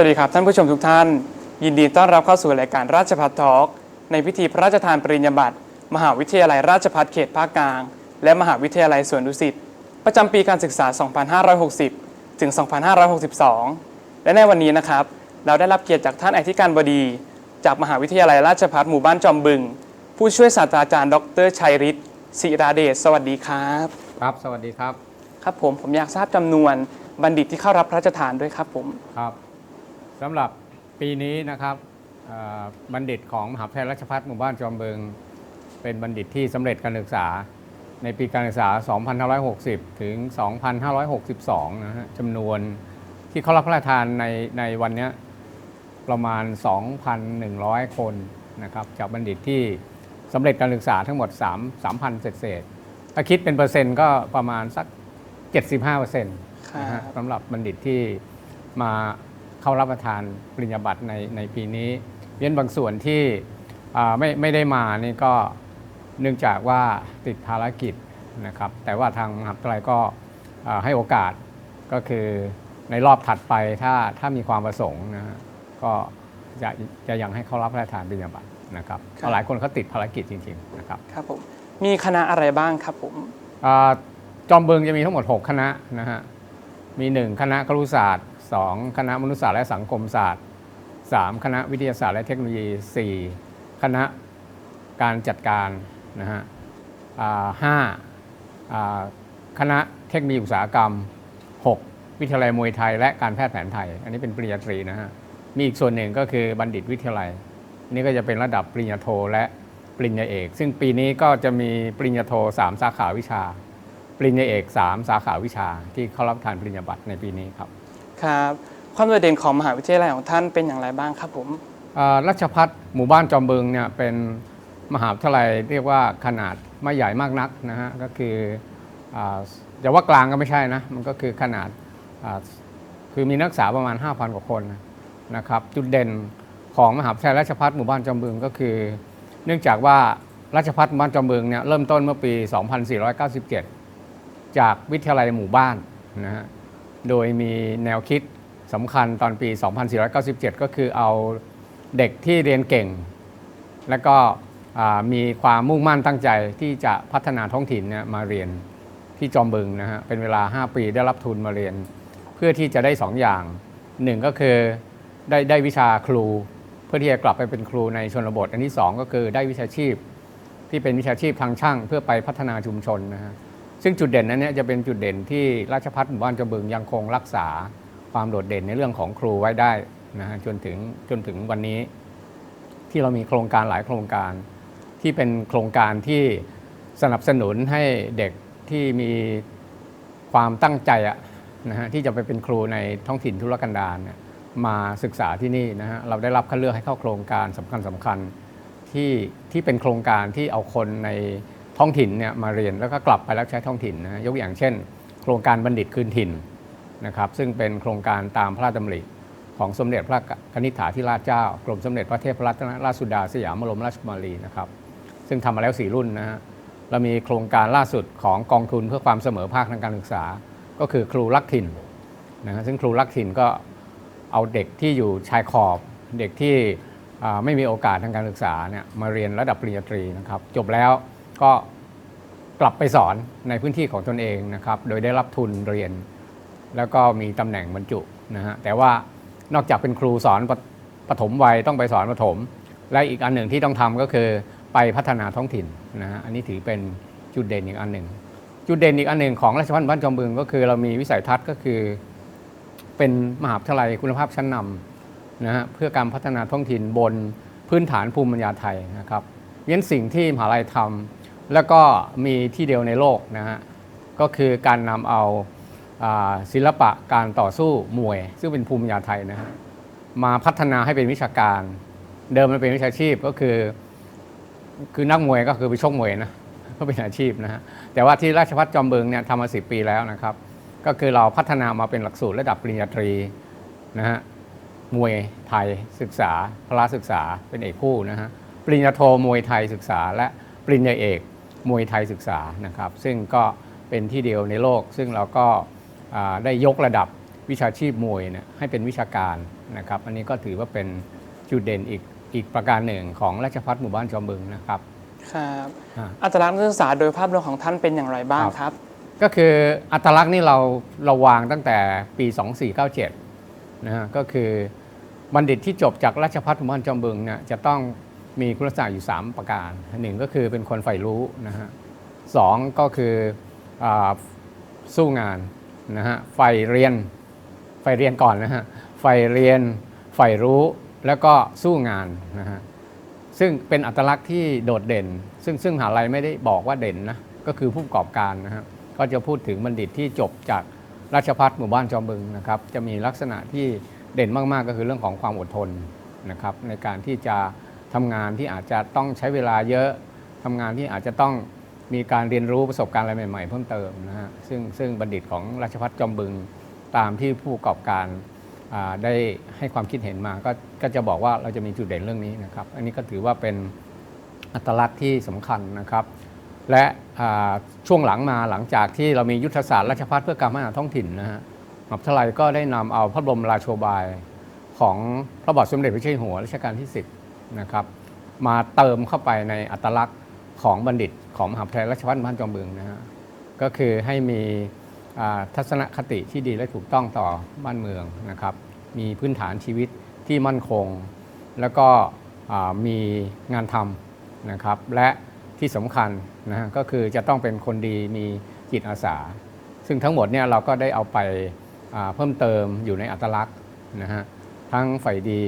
สวัสดีครับท่านผู้ชมทุกท่าน ยินดีต้อนรับเข้าสู่รายการราชพัฒทอล์กในพิธีพระราชทานปริญญาบัตรมหาวิทยาลัยราชพัฒเขตภาคกลาง และมหาวิทยาลัยสวนดุสิตประจำปีการศึกษา 2560 ถึง 2562 และในวันนี้นะครับ เราได้รับเกียรติจากท่านอธิการบดี จากมหาวิทยาลัยราชพัฒหมู่บ้านจอมบึง ผู้ช่วยศาสตราจารย์ ดรชัยฤทธิ์ศิราเดชสวัสดีครับ ครับ สวัสดีครับ ครับผมผมอยากทราบจำนวนบัณฑิตที่เข้ารับพระราชทานด้วยครับผมครับ สำหรับปีนี้นะครับเอ่อบัณฑิตของมหาวิทยาลัยราชภัฏหมู่บ้านจอมเบิง เป็นบัณฑิตที่สำเร็จการศึกษา ในปีการศึกษา 2560 ถึง 2562 นะฮะจำนวนที่เข้ารับพระราชทานในในวันเนี้ยประมาณ 2,100 คนนะครับจากบัณฑิตที่สำเร็จการศึกษาทั้งหมด 3 3,000 เศษเศษๆถ้าคิดเป็นเปอร์เซ็นต์ก็ประมาณสัก 75เปอร์เซ็นต์นะฮะสำหรับบัณฑิตที่มา เข้ารับประทานปริญญาบัตรในในปีนี้เว้นบางส่วนที่อ่าไม่ไม่ได้มานี่ก็เนื่องจากว่าติดภารกิจนะครับแต่ว่าทางมหาวิทยาลัยก็อ่าให้โอกาสก็คือในรอบถัดไปถ้าถ้ามีความประสงค์นะฮะก็จะจะยังให้เข้ารับพระราชทานปริญญาบัตรนะครับเพราะหลายคนเขาติดภารกิจจริงๆนะครับครับผมมีคณะอะไรบ้างครับผมอ่าจอมเบิงจะมีทั้งหมด 6 คณะนะฮะมี 1 คณะครุศาสตร์ 2 คณะมนุษยศาสตร์และสังคมศาสตร์ 3 คณะวิทยาศาสตร์และเทคโนโลยี 4 คณะการจัดการนะฮะห้าคณะเทคโนโลยีอุตสาหกรรม 6 วิทยาลัยมวยไทย และการแพทย์แผนไทย อันนี้เป็นปริญญาตรีนะฮะมีอีกส่วนหนึ่งก็คือบัณฑิตวิทยาลัย นี่ก็จะเป็นระดับปริญญาโทและปริญญาเอก ซึ่งปีนี้ก็จะมีปริญญาโท 3 สาขาวิชา ปริญญาเอก 3 สาขาวิชาที่เข้ารับประทานปริญญาบัตรในปีนี้ครับ ครับ ความโดดเด่นของมหาวิทยาลัยของท่านเป็นอย่างไรบ้างครับผมอ่ารัชพัฒหมู่บ้านจอมบึงเนี่ยเป็นมหาวิทยาลัยเรียกว่าขนาดไม่ใหญ่มากนักนะฮะก็คืออาจะว่ากลางก็ไม่ใช่นะมันก็คือขนาดอ่าคือมีนักศึกษาประมาณ 5,000 กว่าคนนะครับจุดเด่นของมหาวิทยาลัยราชพัฒหมู่บ้านจอมบึงก็คือ เนื่องจากว่าราชพัฒหมู่บ้านจอมบึงเนี่ยเริ่มต้นเมื่อปี 2497 จากวิทยาลัยหมู่บ้านนะฮะ โดยมีแนวคิดสำคัญตอนปี 2497 ก็คือเอาเด็กที่เรียนเก่ง และก็มีความมุ่งมั่นตั้งใจที่จะพัฒนาท้องถิ่นเนี่ยมาเรียนที่จอมบึงนะฮะเป็นเวลา 5 ปีได้รับทุนมาเรียน เพื่อที่จะได้ 2 อย่างหนึ่งก็คือได้ได้วิชาครู เพื่อที่จะกลับไปเป็นครูในชนบท อันที่ 2 ก็คือได้วิชาชีพที่เป็นวิชาชีพทางช่างเพื่อไปพัฒนาชุมชนนะฮะ ซึ่งจุดเด่นนั้นเนี่ยจะเป็นจุดเด่นที่ราชพัฒหมู่บ้านจอมบึงยังคงรักษาความโดดเด่นในเรื่องของครูไว้ได้นะฮะจนถึงจนถึงวันนี้ ที่เรามีโครงการหลายโครงการ ที่เป็นโครงการที่สนับสนุนให้เด็กที่มีความตั้งใจอะนะฮะที่จะไปเป็นครูในท้องถิ่นทุรกันดารมาศึกษาที่นี่นะฮะเราได้รับคัดเลือกให้เข้าโครงการสำคัญสำคัญที่ที่เป็นโครงการที่เอาคนใน ท้องถิ่นเนี่ยมาเรียนแล้วก็กลับไปรับใช้ท้องถิ่นนะยกอย่างเช่น โครงการบัณฑิตคืนถิ่นนะครับซึ่งเป็นโครงการตามพระราชดำริของสมเด็จพระกนิษฐาธิราชเจ้ากรมสมเด็จพระเทพรัตนราชสุดาสยามบรมราชกุมารีนะครับซึ่งทำมาแล้ว 4 รุ่นนะฮะเรามีโครงการล่าสุดของกองทุนเพื่อความเสมอภาคทางการศึกษา ก็คือครูรักถิ่นนะซึ่งครูรักถิ่นก็เอาเด็กที่อยู่ชายขอบเด็กที่ไม่มีโอกาสทางการศึกษาเนี่ยมาเรียนระดับปริญญาตรีนะครับจบแล้ว ก็กลับไปสอนในพื้นที่ของตนเองนะครับ โดยได้รับทุนเรียน แล้วก็มีตำแหน่งบรรจุนะฮะแต่ว่านอกจากเป็นครูสอนปปฐมวัยต้องไปสอนประถมและอีกอันหนึ่งที่ต้องทำก็คือไปพัฒนาท้องถิ่นนะฮะอันนี้ถือเป็นจุดเด่นอีกอันหนึ่งจุดเด่นอีกอันหนึ่งของราชพัฒบ้านจอมบึงก็คือเรามีวิสัยทัศน์ก็คือ เป็นมหาวิทยาลัยคุณภาพชั้นนำนะฮะเพื่อการพัฒนาท้องถิ่นบนพื้นฐานภูมิปัญญาไทยนะครับงั้นสิ่งที่มหาลัยทำ แล้วก็มีที่เดียวในโลกนะฮะก็คือการนำเอาศิลปะการต่อสู้มวย ซึ่งเป็นภูมิปัญญาไทยนะฮะมาพัฒนาให้เป็นวิชาการ เดิมมันเป็นวิชาชีพก็คือ คือนักมวยก็คือไปชกมวยนะก็เป็นอาชีพนะฮะแต่ว่าที่ราชพัฒจอมเบิงเนี่ยทำมาสิปีแล้วนะครับ ก็คือเราพัฒนามาเป็นหลักสูตรระดับปริญญาตรีนะฮะมวยไทยศึกษาพละศึกษาเป็นเอกคู่นะฮะปริญญาโทมวยไทยศึกษาและปริญญาเอก มวยไทยศึกษานะครับ ซึ่งก็เป็นที่เดียวในโลก ซึ่งเราก็อ่าได้ยกระดับวิชาชีพมวยเนี่ยให้เป็นวิชาการนะครับ อันนี้ก็ถือว่าเป็นจุดเด่นอีกอีกประการหนึ่งของราชพัฒหมู่บ้านจอมบึงนะครับครับอ่าอัตลักษณ์นักศึกษาโดยภาพรวมของท่านเป็นอย่างไรบ้างครับ ก็คืออัตลักษณ์นี่เราเราวางตั้งแต่ปี 2497นะฮะก็คือบัณฑิตที่จบจากราชพัฒหมู่บ้านจอมบึงเนี่ยจะต้อง มีคุณลักษณะอยู่ 3 ประการหนึ่งก็คือเป็นคนใฝ่รู้นะฮะสองก็คืออสู้งานนะฮะใฝ่เรียนใฝ่เรียนก่อนนะฮะใฝ่เรียนใฝ่รู้แล้วก็สู้งานนะฮะซึ่งเป็นอัตลักษณ์ที่โดดเด่น ซึ่งซึ่งหาลัยไม่ได้บอกว่าเด่นนะก็คือผู้ประกอบการนะครับก็จะพูดถึงบัณฑิตที่จบจากราชพัฒหมู่บ้านจอมบึงนะครับจะมีลักษณะที่เด่นมาก ๆ ก็คือเรื่องของความอดทนนะครับในการที่จะ ทำงานที่อาจจะต้องใช้เวลาเยอะทำงานที่อาจจะต้องมีการเรียนรู้ประสบการณ์อะไรใหม่ ๆ เพิ่มเติมนะฮะซึ่งซึ่งบัณฑิตของราชพัฒจอมบึงตามที่ผู้ประกอบการได้ให้ความคิดเห็นมาก็ก็จะบอกว่าเราจะมีจุดเด่นเรื่องนี้นะครับ อันนี้ก็ถือว่าเป็นอัตลักษณ์ที่สำคัญนะครับ และช่วงหลังมาหลังจากที่เรามียุทธศาสตร์ราชพัฒเพื่อการพัฒนาท้องถิ่นนะฮะมหาวิทยาลัยก็ได้นำเอาพระบรมราโชบายของพระบาทสมเด็จพระเจ้าอยู่หัวรัชกาลที่ 10 นะครับมาเติมเข้าไปในอัตลักษณ์ของบัณฑิตของมหาวิทยาลัยราชภัฏบ้านจอมบึงนะฮะก็คือให้มีทัศนคติที่ดีและถูกต้องต่อบ้านเมืองนะครับ มีพื้นฐานชีวิตที่มั่นคง แล้วก็มีงานทำนะครับ และที่สำคัญนะฮะก็คือจะต้องเป็นคนดีมีจิตอาสา ซึ่งทั้งหมดเนี่ยเราก็ได้เอาไปเพิ่มเติมอยู่ในอัตลักษณ์นะฮะทั้งฝ่ายดี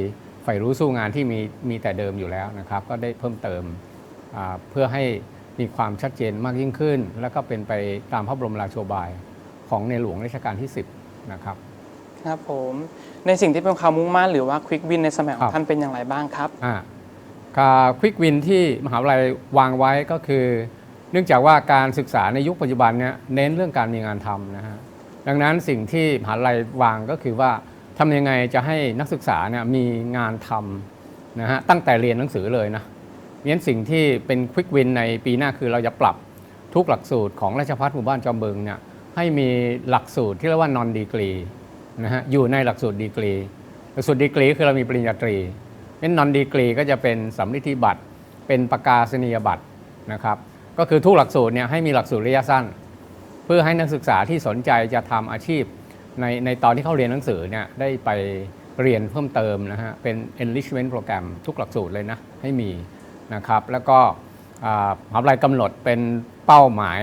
ฝ่ายรู้สู้งานที่มีมีแต่เดิมอยู่แล้วนะครับ ก็ได้เพิ่มเติมอ่าเพื่อให้มีความชัดเจนมากยิ่งขึ้น แล้วก็เป็นไปตามพระบรมราโชบายของในหลวงรัชกาลที่ 10 นะครับ ครับผมในสิ่งที่เป็นความมุ่งมั่นหรือว่าควิกวินในสมัยขอครังบท่านเป็นอย่างไรบ้างครับอ่าควิกวินที่มหาวิทยาลัยวางไว้ก็คือ เนื่องจากว่าการศึกษาในยุคปัจจุบันเนี่ยเน้นเรื่องการมีงานทำนะฮะดังนั้นสิ่งที่มหาวิทยาลัยวางก็คือว่า ทำยังไงจะให้นักศึกษาเนี่ยมีงานทำนะฮะตั้งแต่เรียนหนังสือเลยนะงั้นสิ่งที่เป็นควิกวินในปีหน้าคือเราจะปรับทุกหลักสูตรของราชภัฏหมู่บ้านจอมบึงเนี่ยให้มีหลักสูตรที่เรียกว่านอนดีกรีนะฮะอยู่ในหลักสูตรดีกรี หลักสูตรดีกรีคือเรามีปริญญาตรีเป็นนอนดีกรีก็จะเป็นสำลิธิบัตรเป็นประกาศนียบัตรนะครับก็คือทุกหลักสูตรเนี่ยให้มีหลักสูตรระยะสั้น เพื่อให้นักศึกษาที่สนใจจะทำอาชีพ ในในตอนที่เขาเรียนหนังสือเนี่ยได้ไปเรียนเพิ่มเติมนะฮะเป็น enrichment program ทุกหลักสูตรเลยนะ ให้มีนะครับแล้วก็มหาวิทยาลัยกำหนดเป็นเป้าหมาย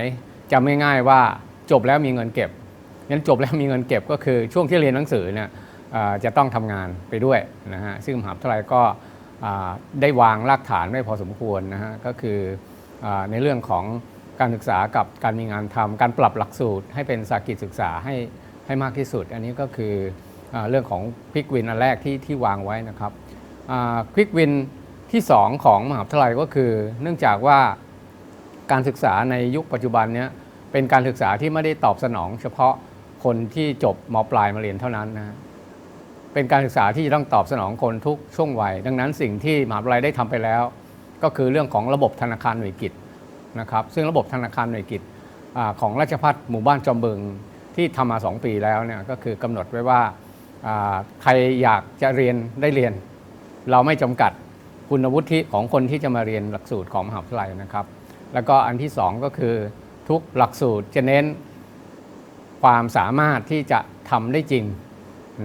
จำง่ายๆว่าจบแล้วมีเงินเก็บงั้นจบแล้วมีเงินเก็บก็คือช่วงที่เรียนหนังสือเนี่ยจะต้องทำงานไปด้วยนะฮะซึ่งมหาวิทยาลัยก็ได้วางรากฐานไว้พอสมควรนะฮะก็คืออในเรื่องของการศึกษากับการมีงานทำการปรับหลักสูตรให้เป็นสากิจศึกษาให้ ให้มากที่สุด อันนี้ก็คืออเรื่องของควิกวินอันแรกที่ที่วางไว้นะครับควิกวินที่ 2 ของมหาวิทยาลัยก็คือ เนื่องจากว่าการศึกษาในยุคปัจจุบันเนี้ยเป็นการศึกษาที่ไม่ได้ตอบสนอง เฉพาะคนที่จบมปลายมาเรียนเท่านั้นนะเป็นการศึกษาที่จะต้องตอบสนองคนทุกช่วงวัย ดังนั้นสิ่งที่มหาวิทยาลัยได้ทำไปแล้ว ก็คือเรื่องของระบบธนาคารหน่วยกิจนะครับซึ่งระบบธนาคารหน่วยกิจของราชพัฒหมู่บ้านจอมบึง ที่ทำมา 2 ปีแล้วเนี่ยก็คือกำหนดไว้ว่าใครอยากจะเรียนได้เรียน เราไม่จำกัดคุณวุฒิของคนที่จะมาเรียนหลักสูตรของมหาวิทยาลัยนะครับ แล้วก็อันที่สองก็คือทุกหลักสูตรจะเน้นความสามารถที่จะทำได้จริง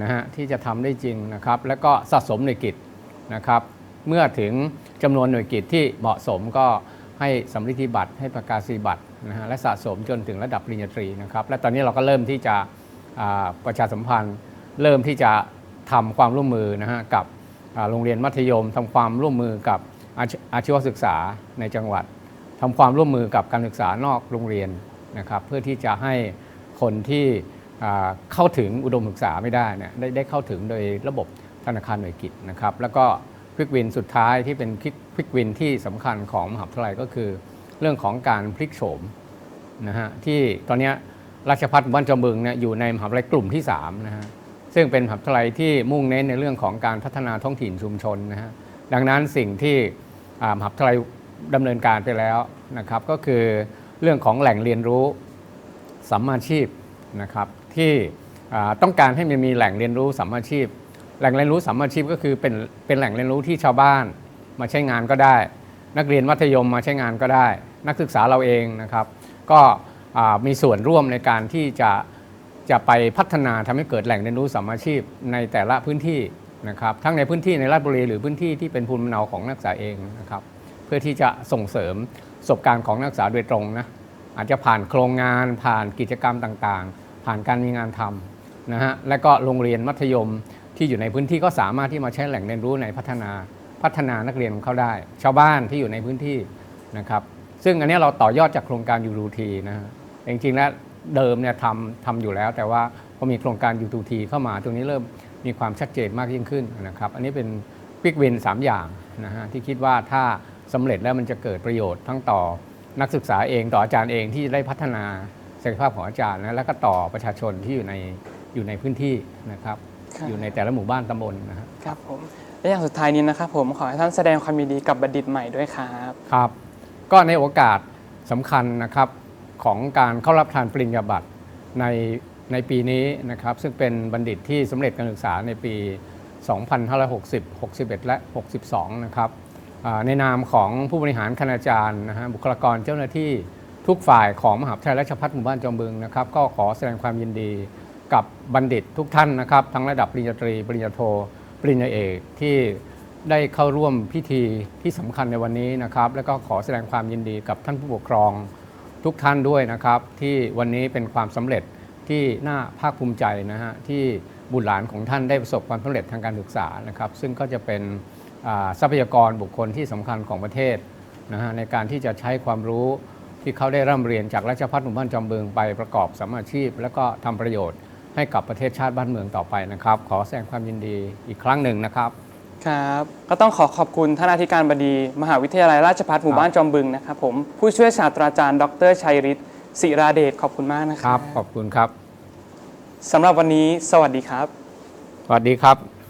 นะฮะที่จะทำได้จริงนะครับ แล้วก็สะสมหน่วยกิจนะครับเมื่อถึงจำนวนหน่วยกิจที่เหมาะสมก็ให้สำริธิบัตรให้ประกาศนียบัตร นะฮะและสะสมจนถึงระดับปริญญาตรีนะครับและตอนนี้เราก็เริ่มที่จะประชาสัมพันธ์ เริ่มที่จะทำความร่วมมือนะฮะกับโรงเรียนมัธยมทำความร่วมมือกับอาชอาชีวศึกษาในจังหวัดทำความร่วมมือกับการศึกษานอกโรงเรียนนะครับเพื่อที่จะให้คนที่เข้าถึงอุดมศึกษาไม่ได้เนี่ยได้ได้เข้าถึงโดยระบบธนาคารหน่วยกิจนะครับแล้วก็ควิกวินสุดท้ายที่เป็นควิกวินที่สำคัญของมหาวิทยาลัยก็คือ เรื่องของการพลิกโฉมนะฮะที่ตอนนี้ราชพัฒบ้านจอมบึงเนี่ยอยู่ในมหาวิทยาลัยกลุ่มที่3นะฮะซึ่งเป็นมหาวิทยาลัยที่มุ่งเน้นในเรื่องของการพัฒนาท้องถิ่นชุมชนนะฮะดังนั้นสิ่งที่มหาวิทยาลัยดำเนินการไปแล้วนะครับ ก็คือเรื่องของแหล่งเรียนรู้สัมมาชีพนะครับที่ต้องการให้มันมีแหล่งเรียนรู้สัมมาชีพ แหล่งเรียนรู้สัมมาชีพก็คือเป็นเป็นแหล่งเรียนรู้ที่ชาวบ้านมาใช้งานก็ได้ นักเรียนมัธยมมาใช้งานก็ได้ นักศึกษาเราเองนะครับ ก็มีส่วนร่วมในการที่จะจะไปพัฒนาทำให้เกิดแหล่งเรียนรู้สัมมาชีพในแต่ละพื้นที่นะครับทั้งในพื้นที่ในราชบุรีหรือพื้นที่ที่เป็นภูมิลำเนาของนักศึกษาเองนะครับเพื่อที่จะส่งเสริมประสบการณ์ของนักศึกษาโดยตรงนะอาจจะผ่านโครงงานผ่านกิจกรรมต่างๆ ผ่านการมีงานทำนะฮะและก็โรงเรียนมัธยมที่อยู่ในพื้นที่ก็สามารถที่มาใช้แหล่งเรียนรู้ในพัฒนา พัฒนานักเรียนของเขาได้ ชาวบ้านที่อยู่ในพื้นที่นะครับซึ่งอันเนี้ยเราต่อยอดจากโครงการยูรูทีนะฮะจริงๆแล้วเดิมเนี่ยทำทำอยู่แล้ว แต่ว่าพอมีโครงการยูรูทีเข้ามาตรงนี้เริ่มมีความชัดเจนมากยิ่งขึ้นนะครับอันนี้เป็นควิกวิน3 อย่างนะฮะที่คิดว่าถ้าสำเร็จแล้วมันจะเกิดประโยชน์ทั้งต่อนักศึกษาเองต่ออาจารย์เองที่ได้พัฒนาศักยภาพของอาจารย์นะแล้วก็ต่อประชาชนที่อยู่ในอยู่ในพื้นที่นะครับครับอยู่ในแต่ละหมู่บ้านตำบลนะฮะครับผม และอย่างสุดท้ายนี้นะครับผมขอให้ท่านแสดงความยินดีกับบัณฑิตใหม่ด้วยครับ ครับ ก็ในโอกาสสำคัญนะครับของการเข้ารับทานปริญญาบัตรในในปีนี้นะครับซึ่งเป็นบัณฑิตที่สำเร็จการศึกษาในปี 2560 61 และ 62 นะครับในนามของผู้บริหารคณาจารย์นะฮะบุคลากรเจ้าหน้าที่ทุกฝ่ายของมหาวิทยาลัยราชภัฏหมู่บ้านจอมบึงนะครับก็ขอแสดงความยินดีกับบัณฑิตทุกท่านนะครับ ทั้งระดับปริญญาตรีปริญญาโท ปริญญาเอกที่ได้เข้าร่วมพิธีที่สำคัญในวันนี้นะครับ แล้วก็ขอแสดงความยินดีกับท่านผู้ปกครองทุกท่านด้วยนะครับ ที่วันนี้เป็นความสำเร็จที่น่าภาคภูมิใจนะฮะที่บุตรหลานของท่านได้ประสบความสำเร็จทางการศึกษานะครับ ซึ่งก็จะเป็นทรัพยากรบุคคลที่สำคัญของประเทศนะฮะในการที่จะใช้ความรู้ที่เขาได้ร่ำเรียนจากราชภัฏหมู่บ้านจอมบึงไปประกอบสมมาชีพ แล้วก็ทำประโยชน์ ให้กับประเทศชาติบ้านเมืองต่อไปนะครับ ขอแสดงความยินดีอีกครั้งหนึ่งนะครับ ครับ ก็ต้องขอขอบคุณท่านอธิการบดี มหาวิทยาลัยราชภัฏหมู่บ้านจอมบึงนะครับผมผู้ช่วยศาสตราจารย์ ดรชัยฤทธิ์ศิราเดชขอบคุณมากนะคครัรับ ขอบคุณครับสำหรับวันนี้ สวัสดีครับ สวัสดีครับ